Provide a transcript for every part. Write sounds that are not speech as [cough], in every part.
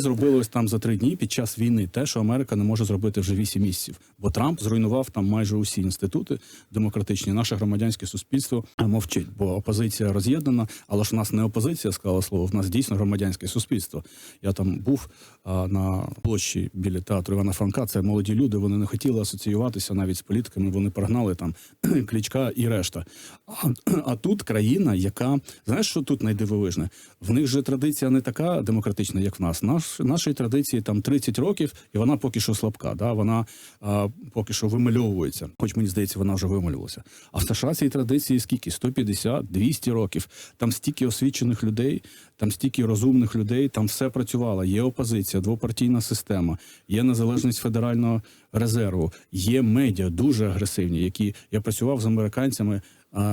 Зробили ось там за три дні під час війни те, що Америка не може зробити вже вісім місяців. Бо Трамп зруйнував там майже усі інститути демократичні. Наше громадянське суспільство мовчить, бо опозиція роз'єднана. Але ж в нас не опозиція сказала слово. В нас дійсно громадянське суспільство. Я там був а, на площі біля театру Івана Франка. Це молоді люди. Вони не хотіли асоціюватися навіть з політиками. Вони прогнали там [clears throat] клічка і решта. А, [clears throat] а тут країна, яка знаєш, що тут найдивовижне? В них же традиція не така демократична, як в нас. Наш нашої традиції там 30 років, і вона поки що слабка. Да? Вона а, поки що вимальовується. Хоч мені здається, вона вже вималювалася. А в США цієї традиції скільки? 150, 200 років. Там стільки освічених людей, там стільки розумних людей, там все працювало. Є опозиція, двопартійна система, є незалежність федерального резерву, є медіа дуже агресивні, які я працював з американцями.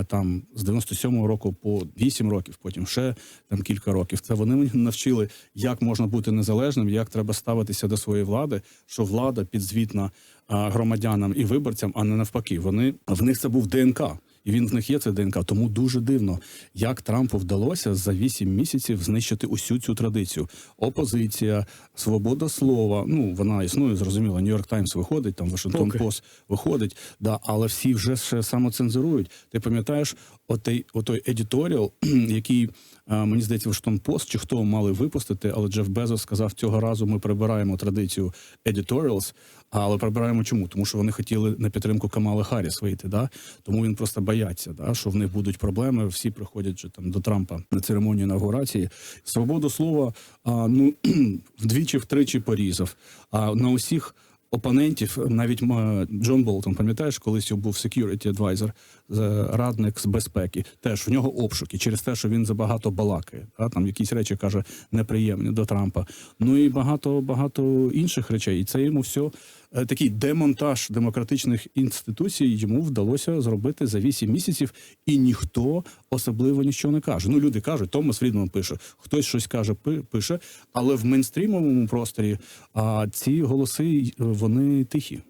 Там з 97-го року по 8 років, потім ще там кілька років. Це вони мені навчили, як можна бути незалежним, як треба ставитися до своєї влади, що влада підзвітна громадянам і виборцям, а не навпаки. Вони в них це був ДНК. І він в них є це ДНК. Тому дуже дивно, як Трампу вдалося за 8 місяців знищити усю цю традицію. Опозиція, свобода слова. Ну вона існує, зрозуміло. Нью-Йорк Таймс виходить, там Вашингтон Пост виходить. Да, але всі вже ще самоцензурують. Ти пам'ятаєш, отей, отой едіторіал, [clears throat] який мені здається, Вашингтон Пост чи хто мали випустити, але Джеф Безос сказав, цього разу ми прибираємо традицію editorials, але прибираємо чому? Тому що вони хотіли на підтримку Камали Харріс вийти. Да? Тому він просто бояться, да? що в них будуть проблеми. Всі приходять же там до Трампа на церемонію інаугурації. Свободу слова а, ну [clears throat] вдвічі, втричі порізав. А на усіх. Опонентів, навіть Джон Болтон, пам'ятаєш, колись був security advisor, радник з безпеки. Теж в нього обшуки через те, що він забагато балакає. А там якісь речі каже неприємні до Трампа. Ну і багато багато інших речей. І це йому все е, такий демонтаж демократичних інституцій йому вдалося зробити за 8 місяців, і ніхто особливо нічого не каже. Ну люди кажуть, Томас Фрідман пише, хтось щось каже, пише, але в мейнстрімовому просторі а ці голоси е, вони тихі.